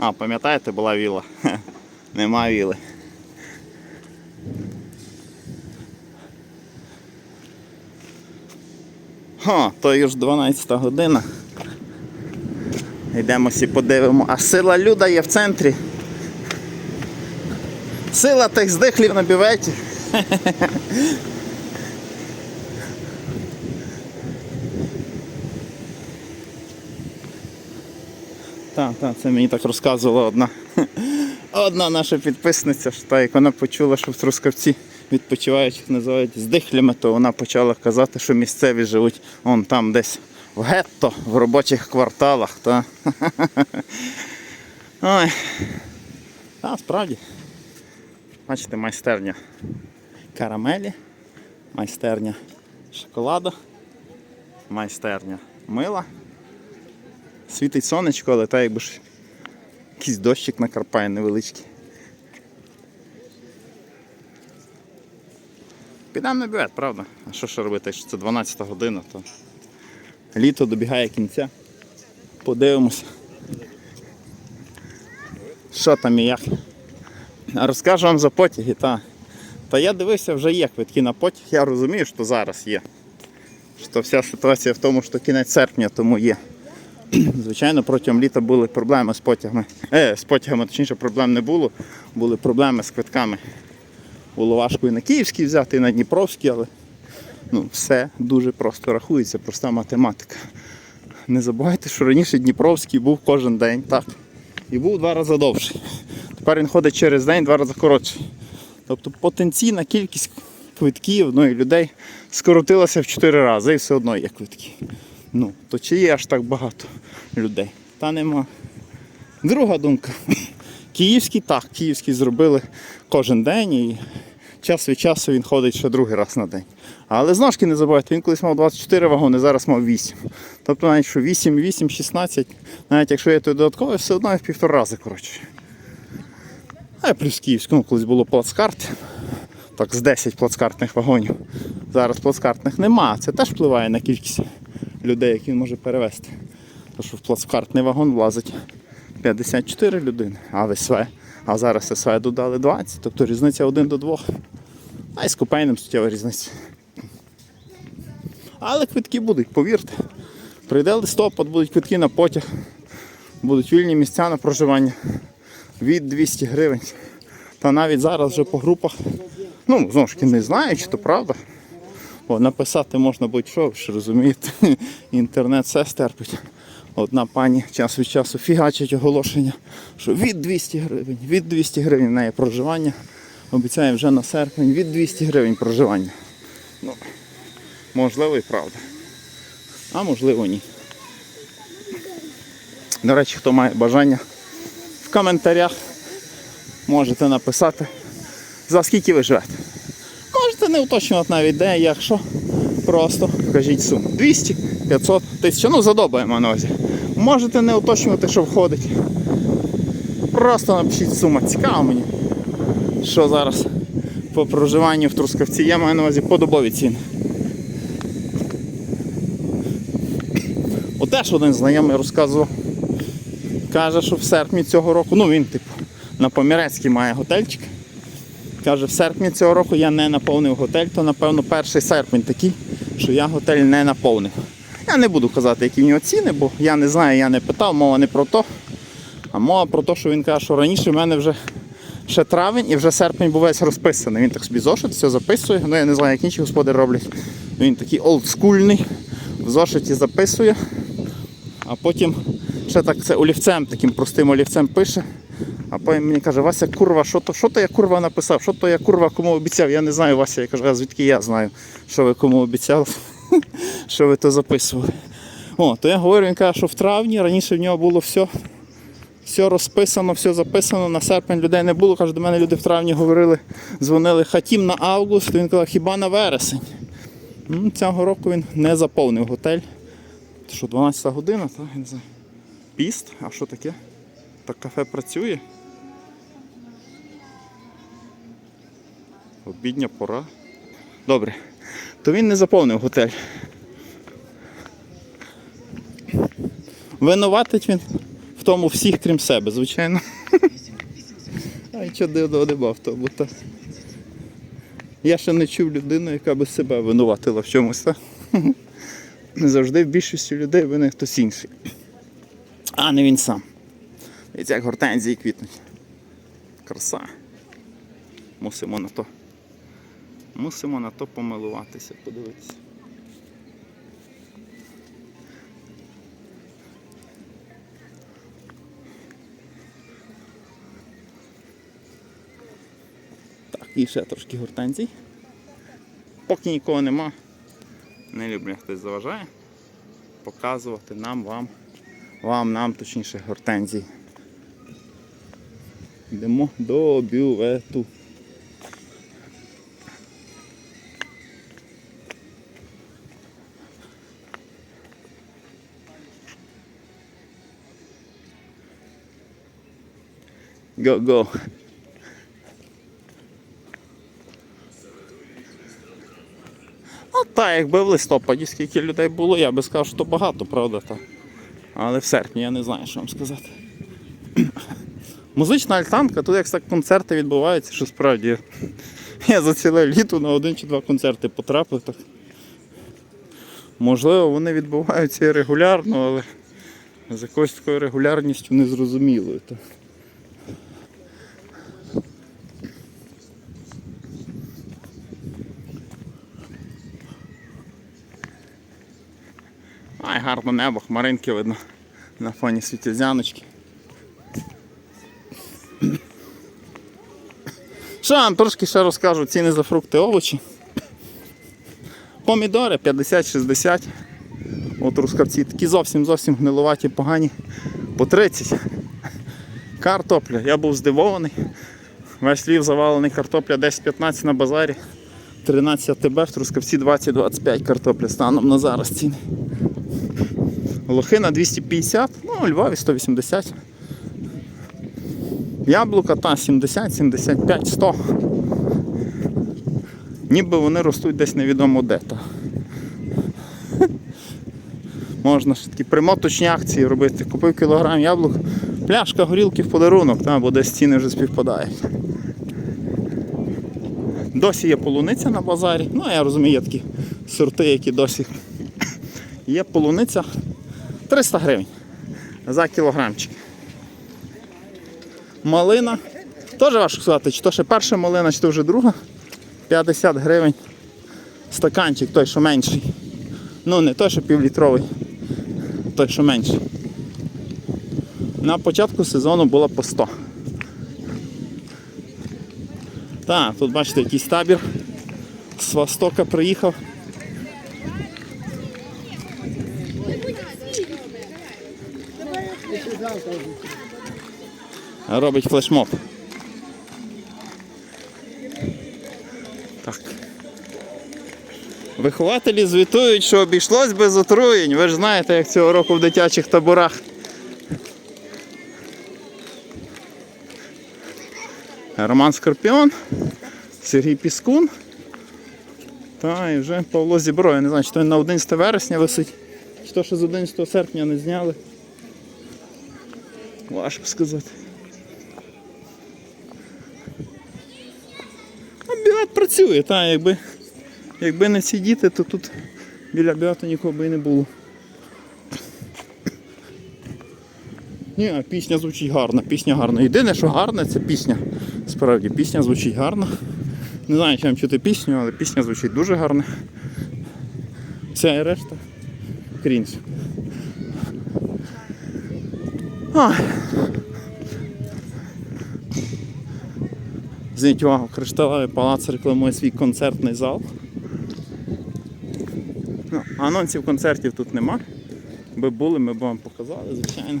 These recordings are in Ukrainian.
А, пам'ятаєте, була віла? Нема віли. Ха, то і ж 12 година. Йдемо всі подивимо. А сила люда є в центрі. Сила тих здихлів на бюветі. Так, так, це мені так розказувала одна. Одна наша підписниця, що та, як вона почула, що в Трускавці відпочиваючих називають здихлями, то вона почала казати, що місцеві живуть он там десь в гетто, в робочих кварталах. Та. Ой. Та, справді. Бачите, майстерня карамелі, майстерня шоколаду, майстерня мила. Світить сонечко, але та якби ж якийсь дощик накарпає невеличкий. Підемо на бювет, правда? А що ще робити, якщо це 12 година, то літо добігає кінця. Подивимося. Що там і як. Розкажу вам за потяги, та. Та я дивився, вже є квитки на потяг, я розумію, що зараз є. Що вся ситуація в тому, що кінець серпня тому є. Звичайно, протягом літа були проблеми з потягами. Е, з потягами, точніше, проблем не було. Були проблеми з квитками. Було важко і на Київський взяти, і на Дніпровський, але ну, все дуже просто рахується, проста математика. Не забувайте, що раніше Дніпровський був кожен день, так. І був два рази довший. Тепер він ходить через день, два рази коротший. Тобто потенційна кількість квитків ну, і людей скоротилася в 4 рази і все одно є квитки. Ну, то чи є аж так багато людей? Та нема. Друга думка. Київський так, київський зробили кожен день і час від часу він ходить ще другий раз на день. Але знову не забувайте, він колись мав 24 вагони, зараз мав 8. Тобто навіть що 8, 8, 16, навіть якщо є той додатковий, все одно в півтора рази коротше. А плюс київському колись було плацкарт. Так, з 10 плацкартних вагонів. Зараз плацкартних нема. Це теж впливає на кількість людей, які він може перевезти. Тому що в плацкартний вагон влазить 54 людини, а в СВ. А зараз СВ додали 20, тобто різниця 1 до 2. А й з купейним суттєва різниця. Але квитки будуть, повірте. Прийде листопад, будуть квитки на потяг, будуть вільні місця на проживання від 200 гривень. Та навіть зараз вже по групах, ну, знову ж таки, не знаю, чи то правда. Бо написати можна будь-що, ж розумієте, інтернет все стерпить. Одна пані час від часу фігачить оголошення, що від 200 гривень, від 200 гривень в неї проживання. Обіцяє вже на серпень від 200 гривень проживання. Ну, можливо і правда. А можливо ні. До речі, хто має бажання в коментарях можете написати, за скільки ви живете. Не уточнювати навіть де, якщо. Просто кажіть суму. 200, 500, 1000, ну задобаємо на увазі. Можете не уточнювати, що входить. Просто напишіть сума. Цікаво мені. Що зараз по проживанню в Трускавці. Я маю на увазі подобові ціни. От теж один знайомий розказував. Каже, що в серпні цього року, ну він типу на Помірецькій має готельчик. Каже, в серпні цього року я не наповнив готель, то напевно перший серпень такий, що я готель не наповнив. Я не буду казати, які в нього ціни, бо я не знаю, я не питав, мова не про то. А мова про те, що він каже, що раніше в мене вже ще травень і вже серпень був весь розписаний. Він так собі зошит, все записує. Ну я не знаю, як інші господарі роблять. Він такий олдскульний, в зошиті записує, а потім ще так це олівцем, таким простим олівцем пише. А потім мені каже, Вася, курва, що то, що то я курва написав, що то я курва кому обіцяв, я не знаю, Вася. Я кажу, а звідки я знаю, що ви кому обіцяли, що ви то записували. О, то я говорю, він каже, що в травні раніше в нього було все, все розписано, все записано. На серпень людей не було. Каже, до мене люди в травні говорили, дзвонили хатім на август, він казав, хіба на вересень. Ну, Цього року він не заповнив готель. Що 12 година, так? Піст, а що таке? Так кафе працює. Обідня пора. Добре. То він не заповнив готель. Винуватить він в тому всіх, крім себе, звичайно. А й чого дивного нема в тому. Та. Я ще не чув людину, яка би себе винуватила в чомусь. Та? Завжди в більшості людей винен хтось інший. А не він сам. І як гортензії квітнуть. Краса. Мусимо на то. Мусимо на то помилуватися, подивитися. Так, і ще трошки гортензій. Поки нікого нема. Не люблю, хтось заважає. Показувати нам, вам, вам, нам, точніше, гортензії. Йдемо до бювету. Go, go. А так, якби в листопаді скільки людей було, я би сказав, що багато, правда. Та. Але в серпні я не знаю, що вам сказати. Музична альтанка, тут як так концерти відбуваються, що справді я за ціле літо на один чи два концерти потрапив. Так. Можливо, вони відбуваються і регулярно, але з якоюсь такою регулярністю незрозумілою. Так. Ай, гарно небо, хмаринки видно на фоні світязяночки. Що вам трошки ще розкажу ціни за фрукти овочі. Помідори 50-60. От рускавці такі зовсім зовсім гнилуваті, погані. По 30. Картопля. Я був здивований. Весь лів завалений картопля 10-15 на базарі. 13 ТБ, в Трускавці 20-25 картопля станом на зараз ціни. Лохина 250, ну, у Львові 180. Яблука та 70, 75, 100. Ніби вони ростуть десь невідомо де. Та. Можна ж такі примоточні акції робити. Купив кілограм яблук, пляшка горілки в подарунок, та, бо десь ціни вже співпадають. Досі є полуниця на базарі. Ну, я розумію, є такі сорти, які досі. Є полуниця 300 гривень за кілограмчик. Малина. Теж важко сказати, чи то ще перша малина, чи то вже друга. 50 гривень. Стаканчик той, що менший. Ну, не той, що півлітровий, той, що менший. На початку сезону було по 100. Так, тут бачите якийсь табір. З Востока приїхав. Робить флешмоб. Так. Вихователі звітують, що обійшлось без отруєнь. Ви ж знаєте, як цього року в дитячих таборах. Роман Скорпіон, Сергій Піскун. Та і вже Павло Зібро. Я не знаю, чи то він на 11 вересня висить, чи то що з 11 серпня не зняли. Важко сказати. Біат працює, та якби, якби не ці діти, то тут біля біату нікого би і не було. Ні, пісня звучить гарно, пісня гарна. Єдине, що гарне, це пісня. Справді, пісня звучить гарно. Не знаю, чи вам чути пісню, але пісня звучить дуже гарно. Вся і решта. Крінж. Зверніть увагу, кришталевий палац рекламує свій концертний зал. Ну, анонсів концертів тут нема. Би були, ми б вам показали, звичайно.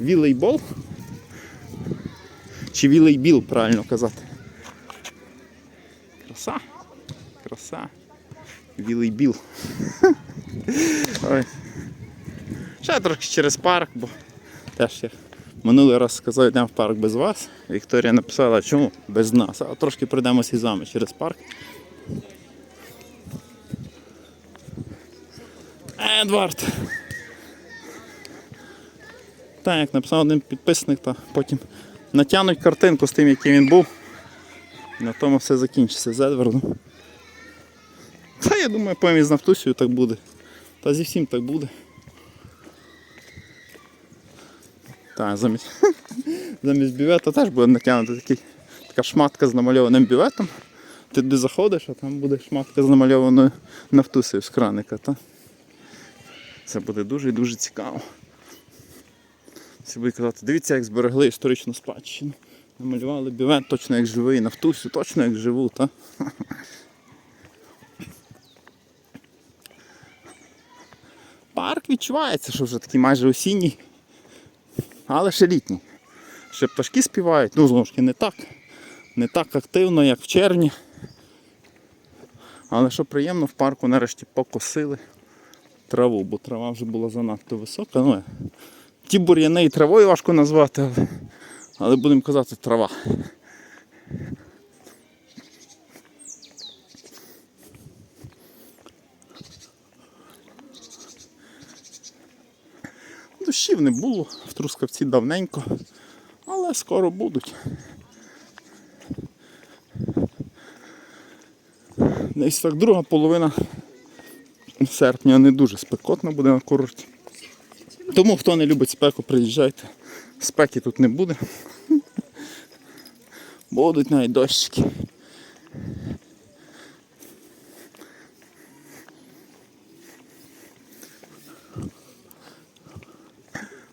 Вілейбол. Чи вілейбіл, правильно казати. Краса. Краса. Вілейбіл. Ой. Ще трошки через парк, бо теж я минулий раз сказав, йдемо в парк без вас. Вікторія написала, чому без нас. А трошки пройдемося з вами через парк. Едвард. Так, як написав один підписник, то потім натягнуть картинку з тим, який він був. На тому все закінчиться з Едвардом. Та я думаю, потім і з Нафтусею так буде. Та зі всім так буде. Так, замість, замість бювета теж буде натягнути такий, така шматка з намальованим бюветом. Ти туди заходиш, а там буде шматка з намальованою нафтусею з краника. Та? Це буде дуже і дуже цікаво. Всі будуть казати, дивіться, як зберегли історичну спадщину. Намалювали бювет точно як живий, нафтусю, точно як живу, та? Парк відчувається, що вже такий майже осінній, але ще літній. Ще пташки співають, ну знову ж таки не так. Не так активно, як в червні. Але що приємно, в парку нарешті покосили траву, бо трава вже була занадто висока. Ну, ті бур'яни і травою важко назвати, але, але будемо казати трава. Дощів не було в Трускавці давненько, але скоро будуть. Десь так друга половина серпня не дуже спекотна буде на курорті. Тому хто не любить спеку, приїжджайте. Спеки тут не буде. Будуть навіть дощики.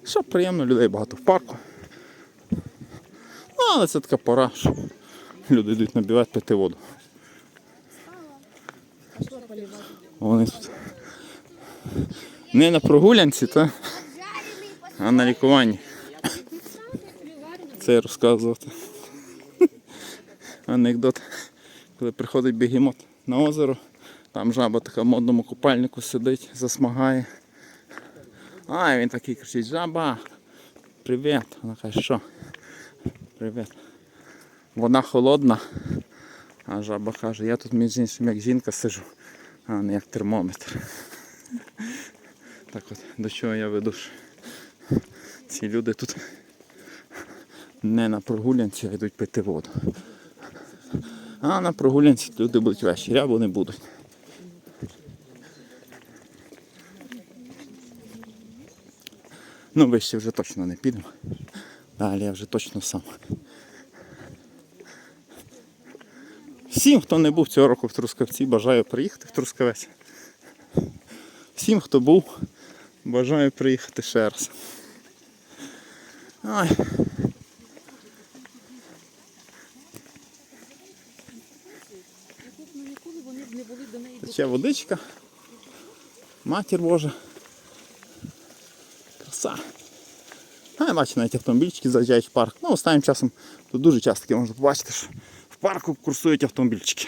Що приємно, людей багато в парку. Ну, але це така пора, що люди йдуть набивати пити воду. Вони тут не на прогулянці, та, а на лікуванні. Це розказувати. Анекдот. Коли приходить бігемот на озеро, там жаба така в модному купальнику сидить, засмагає. А, він такий кричить, жаба, привіт. Вона каже, що? Привіт. Вода холодна. А жаба каже, я тут між іншим як жінка сижу, а не як термометр. Так от, до чого я веду. Ці люди тут не на прогулянці, а йдуть пити воду. А на прогулянці люди будуть ввечері, або не будуть. Ну, вище вже точно не підемо. Далі я вже точно сам. Всім, хто не був цього року в Трускавці, бажаю приїхати в Трускавець. Всім, хто був, бажаю приїхати ще раз. Ай. Тече водичка. Матір Божа. Краса. А бачите, навіть автомобільчики заїжджають в парк. Ну, останнім часом тут дуже часто таке можна побачити, що в парку курсують автомобільчики.